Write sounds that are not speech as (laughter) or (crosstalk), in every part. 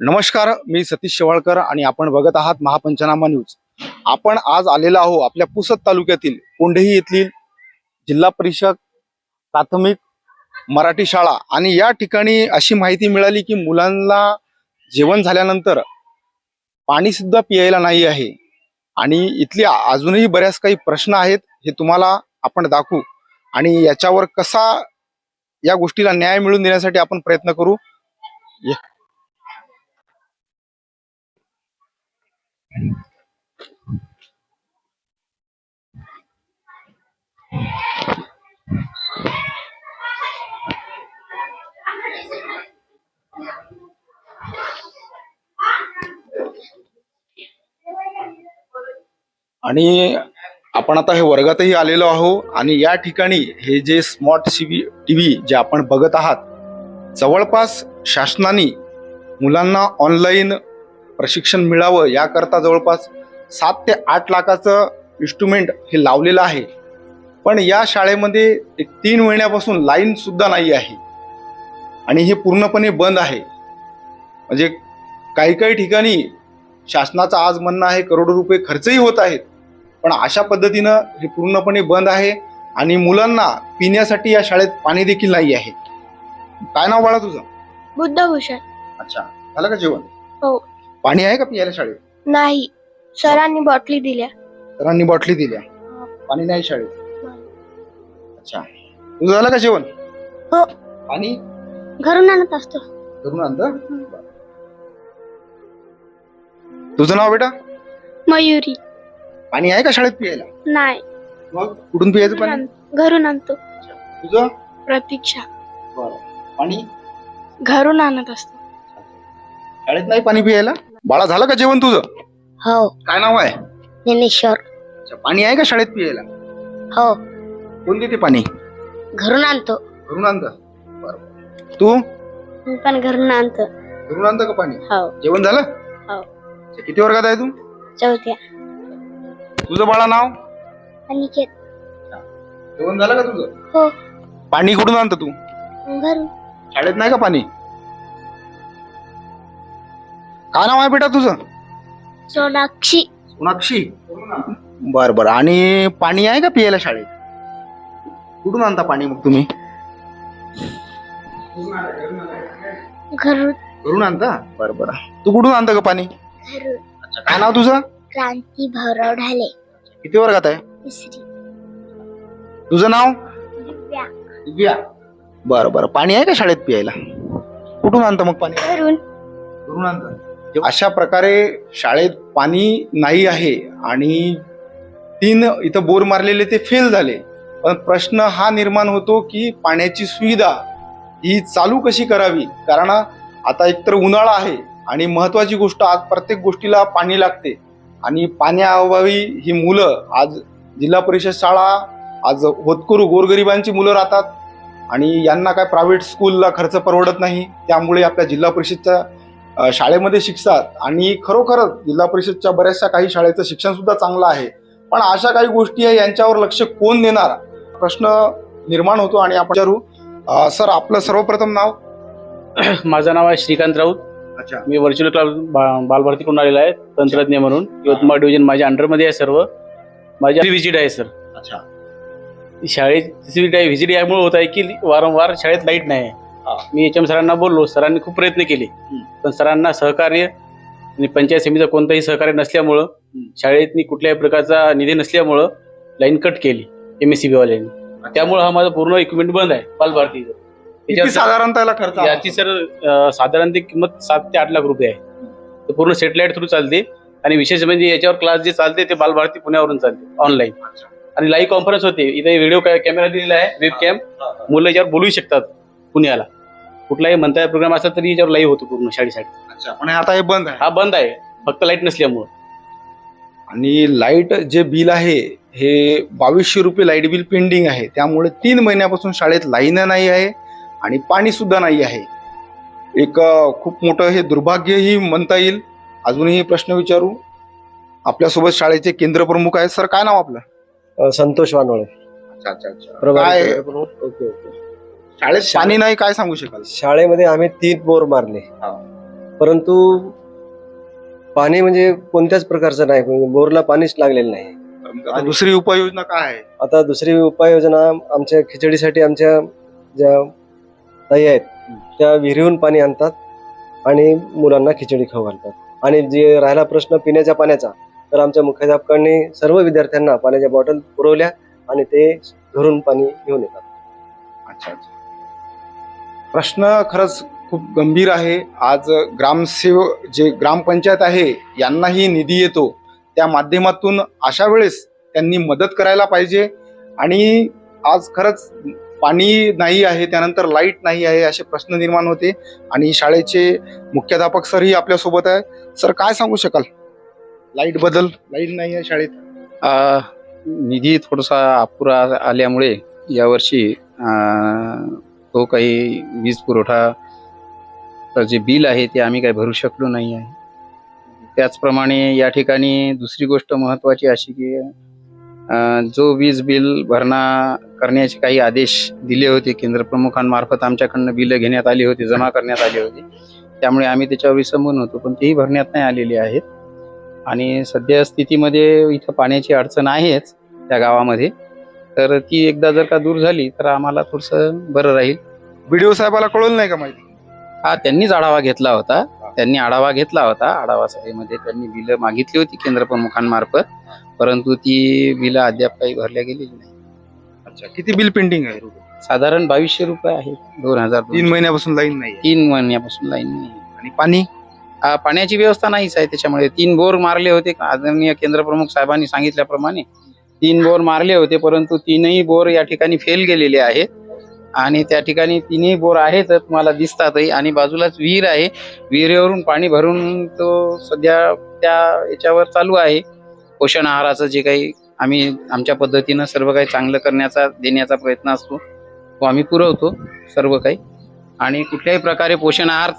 नमस्कार मी सतीश शेवाळकर आणि आपण बघत आहात महापंचनामा न्यूज. आपण आज आलेलो आहो आपल्या पुसद तालुक्यातील कोंढेही येथील जिल्हा परिषद प्राथमिक मराठी शाळा. आणि या ठिकाणी अशी माहिती मिळाली की मुलांना जेवण झाल्यानंतर पाणी सुद्धा पियायला नाही आहे. आणि इथली अजूनही बऱ्याच काही प्रश्न आहेत हे तुम्हाला आपण दाखवू. आणि याच्यावर कसा या गोष्टीला न्याय मिळवून देण्यासाठी आपण प्रयत्न करू. आणि आपण आता हे वर्गातही आलेलो आहो आणि या ठिकाणी हे जे स्मार्ट टीव्ही टीव्ही जे आपण बघत आहात जवळपास शासनाने मुलांना ऑनलाईन प्रशिक्षण मिळावं याकरता जवळपास सात ते आठ लाखाचं इन्स्ट्रुमेंट हे लावलेलं आहे. पण या शाळेमध्ये एक तीन महिन्यापासून लाईन सुद्धा नाही आहे. आणि हे पूर्णपणे बंद आहे. म्हणजे काही काही ठिकाणी शासनाचं आज म्हणणं आहे करोडो रुपये खर्चही होत आहेत. पण अशा पद्धतीनं हे पूर्णपणे बंद आहे आणि मुलांना पिण्यासाठी या शाळेत पाणी देखील नाही आहे. काय नाव बाळा तुझं? बुद्धभूषण. अच्छा. झालं का जेवण? हो. पाणी आहे का पियाला शाळेत? नाही. सरांनी बॉटली दिल्या. सरांनी बॉटली दिल्या. पाणी नाही शाळेत? अच्छा. तुझं झालं का जेवण? हो. पाणी? घरून आणत असतो. करून आणतं? तुझं नाव बेटा? मयुरी. पाणी आहे का शाळेत पियायला? नाही. मग कुठून पियायचं घरून पाणी? घरून आणतो. तुझं? प्रतीक्षा. बरं. पाणी? घरून आणत असतो. शाळेत नाही पाणी पियायला? बाळा झालं का जेवण तुझं? हो. काय नाव आहे? ज्ञानेश्वर. अच्छा, पाणी आहे का शाळेत पियायला? हो. कोण देते पाणी? घरून आणतो. घरून आणतं? बरं तू? मी पण घरून आणतो. घरून आणतं का पाणी? हो. जेवण झालं? हो. अच्छा, किती वर्गात आहे तू? चौथ्या. तुझं बाळा नाव? अनिकेत. जेवण झालं का तुझं? हो. पाणी कुठून आणतं तू? घरून. शाळेत नाही का पाणी? काय नाव आहे बेटा तुझं? सोनाक्षी. सोनाक्षी? बर बर. आणि पाणी आहे का पियायला शाळेत? कुठून आणता पाणी मग तुम्ही? घरून. घरून आणता? बर बर. तू कुठून आणतं का पाणी? घरून. अच्छा काय नाव तुझं? क्रांती भरव ढाले. किती वर्गात आहे? तिसरी. तुझं नाव? दिव्या. दिव्या. बरं बरं. पाणी आहे का शाळेत पियायला? कुठून आणतं मग पाणी? घरून. घरून आणतं. अशा प्रकारे शाळेत पाणी नाही आहे आणि तीन इथं बोर मारलेले ते फेल झाले. पण प्रश्न हा निर्माण होतो की पाण्याची सुविधा ही चालू कशी करावी? कारण आता एकतर उन्हाळा आहे आणि महत्वाची गोष्ट आज प्रत्येक गोष्टीला पाणी लागते. आणि पाण्याअभावी ही मुलं आज जिल्हा परिषद शाळा आज होतकरू गोरगरिबांची मुलं राहतात. आणि यांना काय प्रायव्हेट स्कूलला खर्च परवडत नाही. त्यामुळे आपल्या जिल्हा परिषदच्या शाळेमध्ये शिकतात. आणि खरोखरच जिल्हा परिषदच्या बऱ्याचशा काही शाळेचं शिक्षण सुद्धा चांगलं आहे. पण अशा काही गोष्टी आहे यांच्यावर लक्ष कोण देणार? प्रश्न निर्माण होतो आणि आपण विचारू. सर आपलं सर्वप्रथम नाव? (clears throat) माझं नाव आहे श्रीकांत राऊत. अच्छा. मी व्हर्च्युअल क्लास बा- बालभारती करून आलेला आहे तंत्रज्ञ म्हणून. यवतमाळ डिव्हिजन माझ्या अंडरमध्ये आहे सर्व. माझ्या व्हिजिट आहे सर अच्छा. शाळेची व्हिजिट यामुळे होत आहे की वारंवार शाळेत लाइट नाही. आहे. मी एच एम सरांना बोललो सरांनी खूप प्रयत्न केले. पण सरांना सहकार्य आणि पंचायत समितीचं कोणतंही सहकार्य नसल्यामुळं शाळेत कुठल्याही प्रकारचा निधी नसल्यामुळं लाईन कट केली एम एस सी बी वाल्यांनी. त्यामुळे हा माझा पूर्ण इक्विपमेंट बंद आहे किती त्याच्यात- साधारणतः याला खर्च आला? याची सर अं, साधारण ती किंमत सात ते आठ लाख रुपये आहे. तर पूर्ण सेटेलाइट थ्रू चालते आणि विशेष म्हणजे याच्यावर क्लास जे चालते ते बालभारती पुण्यावरून चालते ऑनलाईन अच्छा. आणि लाईव्ह कॉन्फरन्स होते. इथे व्हिडिओ कॅमेरा दिलेला आहे वेब कॅम मुलं याच्यावर बोलू शकतात पुण्याला. कुठलाही म्हणता प्रोग्राम असला तरी याच्यावर लाईव्ह होतो पूर्ण शाळेसाठी. अच्छा पण आता हे बंद आहे. हा बंद आहे. फक्त लाइट नसल्यामुळं. आणि लाइट जे बिल आहे हे बावीसशे रुपये लाइट बिल पेंडिंग आहे. त्यामुळे तीन महिन्यापासून शाळेत लाईन नाही आहे आणि पाणी सुद्धा नाही आहे. एक अ, खूप मोठं हे दुर्भाग्यही म्हणता येईल. अजूनही प्रश्न विचारू. आपल्यासोबत शाळेचे केंद्र प्रमुख आहेत. सर काय नाव आपलं? संतोष वानोळे. अच्छा अच्छा अच्छा. काय. Okay okay. शाळेत पाणी नाही काय सांगू शकाल? शाळेमध्ये आम्ही तीन बोर मारले. हा. परंतु पाणी म्हणजे कोणत्याच प्रकारचं नाही म्हणजे बोरला पाणीच लागलेलं नाही. आता दुसरी उपाययोजना काय आहे? आता दुसरी उपाययोजना आमच्या खिचडीसाठी आमच्या ज्या ताई आहेत त्या विहिरीहून पाणी आणतात आणि मुलांना खिचडी खाऊ घालतात. आणि जे राहिला प्रश्न पिण्याच्या पाण्याचा तर आमच्या मुख्याध्यापकांनी सर्व विद्यार्थ्यांना पाण्याच्या बॉटल पुरवल्या आणि ते घरून पाणी घेऊन येतात. अच्छा अच्छा. प्रश्न खरंच खूप गंभीर आहे. आज ग्रामसेव जे ग्रामपंचायत आहे यांनाही निधी येतो. त्या माध्यमातून अशा वेळेस त्यांनी मदत करायला पाहिजे. आणि आज खरंच पाणी नाही आहे त्यानंतर लाइट नाही आहे असे प्रश्न निर्माण होते. आणि शाळेचे मुख्याध्यापक सरही आपल्यासोबत आहे. सर काय सांगू शकाल? लाइट बदल लाइट नाही आहे शाळेत. निधी थोडासा अपुरा आल्यामुळे यावर्षी तो काही वीज पुरवठा जे बिल आहे ते आम्ही काही भरू शकलो नाही आहे. त्याचप्रमाणे या ठिकाणी दुसरी गोष्ट महत्त्वाची अशी की जो वीज बिल भरणा करण्याचे काही आदेश दिले होते केंद्र प्रमुखांमार्फत आमच्याकडनं बिलं घेण्यात आली होती जमा करण्यात आली होती त्यामुळे आम्ही त्याच्यावर विसंबून होतो पण तेही भरण्यात नाही आलेली आहेत. आणि सध्या स्थितीमध्ये इथं पाण्याची अडचण आहेच त्या गावामध्ये. तर ती एकदा जर का दूर झाली तर आम्हाला थोडंसं बरं राहील. व्हिडिओ साहेबाला कळवलं नाही का माहिती? हा त्यांनीच आढावा घेतला होता. त्यांनी आढावा घेतला होता. आढावा सभेमध्ये त्यांनी बिलं मागितली होती केंद्र प्रमुखांमार्फत. परंतु ती बिलं अद्याप काही भरल्या गेलेली नाही. अच्छा किती बिल पेंडिंग आहे? साधारण बावीसशे रुपये आहे. दोन हजार तीन महिन्यापासून लाईन नाही तीन महिन्यापासून लाईन नाही. आणि पाणी? आ, पाण्याची व्यवस्था नाहीच आहे त्याच्यामुळे. तीन बोर मारले होते. आदरणीय केंद्र प्रमुख साहेबांनी सांगितल्याप्रमाणे. तीन बोर मारले होते परंतु तीनही बोर या ठिकाणी फेल गेलेले आहेत आणि त्या ठिकाणी तिन्ही बोर आहेत तुम्हाला दिसतातही. आणि बाजूलाच विहीर आहे. विहिरीवरून पाणी भरून तो सध्या त्या याच्यावर चालू आहे. पोषण आहाराचं जे काही आम्ही आमच्या पद्धतीनं सर्व काही चांगलं करण्याचा देण्याचा प्रयत्न असतो. तो आम्ही पुरवतो सर्व काही. आणि कुठल्याही प्रकारे पोषण आहार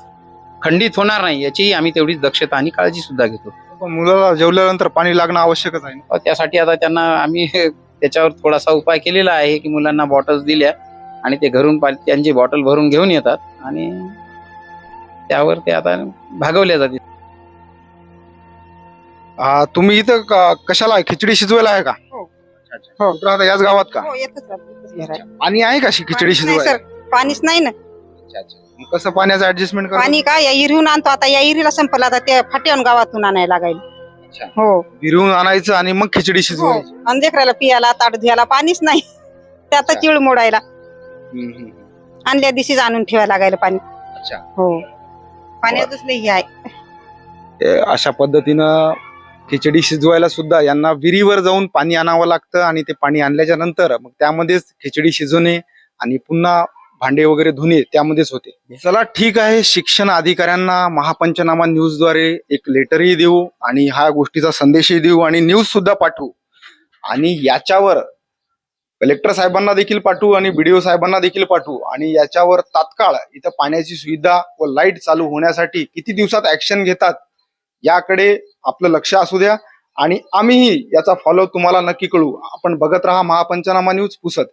खंडित होणार नाही याचीही आम्ही तेवढीच दक्षता आणि काळजी सुद्धा घेतो. पण मुलाला जेवल्यानंतर पाणी लागणं आवश्यकच आहे ना. अ, त्यासाठी आता त्यांना आम्ही (laughs) त्याच्यावर थोडासा उपाय केलेला आहे की मुलांना बॉटल्स दिल्या आणि ते घरून पा- त्यांची बॉटल भरून घेऊन येतात आणि त्यावर ते आता भागवल्या जाते आ, तुम्ही इथं क- कशाला आहे? खिचडी शिजवायला आहे का हो. हो. कुठं राहता याच गावात का हो येतच घर आहे. पाणी आहे का शि- खिचडी पाणीच नाही शिजवायला सर पाणीच नाही ना अच्छा, अच्छा. कसं पाण्याचं ऍडजस्टमेंट करा पाणी काय या इरीहून आणतो आता. या इरीला संपला आता ते फाट्याहून गावातून आणायला लागेल अच्छा. हो. विरून आणायचं आणि मग खिचडी हो. शिजवायची. आणि लेकराला पियाला ताट धुयाला पाणीच नाही. त्यात अच्छा. चिळ मोडायला. हम्म, हम्म. आणल्या दिवशीच आणून ठेवायला लागेल पाणी. अच्छा. हो. पाण्यातच लई हे आहे. ते अशा पद्धतीनं खिचडी शिजवायला सुद्धा यांना विहिरीवर जाऊन पाणी आणावं लागतं आणि ते पाणी आणल्याच्या नंतर मग त्यामध्येच खिचडी शिजवणे आणि पुन्हा भांडे वगैरे धुणे त्यामध्येच होते. चला ठीक आहे. शिक्षण अधिकाऱ्यांना महापंचनामा न्यूजद्वारे एक लेटरही देऊ आणि ह्या गोष्टीचा संदेशही देऊ आणि न्यूज सुद्धा पाठवू. आणि याच्यावर कलेक्टर साहेबांना देखील पाठवू आणि बीडीओ साहेबांना देखील पाठवू. आणि याच्यावर तात्काळ इथं पाण्याची सुविधा व लाइट चालू होण्यासाठी किती दिवसात ऍक्शन घेतात याकडे आपलं लक्ष असू द्या. आणि आम्हीही याचा फॉलो तुम्हाला नक्की कळू. आपण बघत राहा महापंचनामा न्यूज पुसत.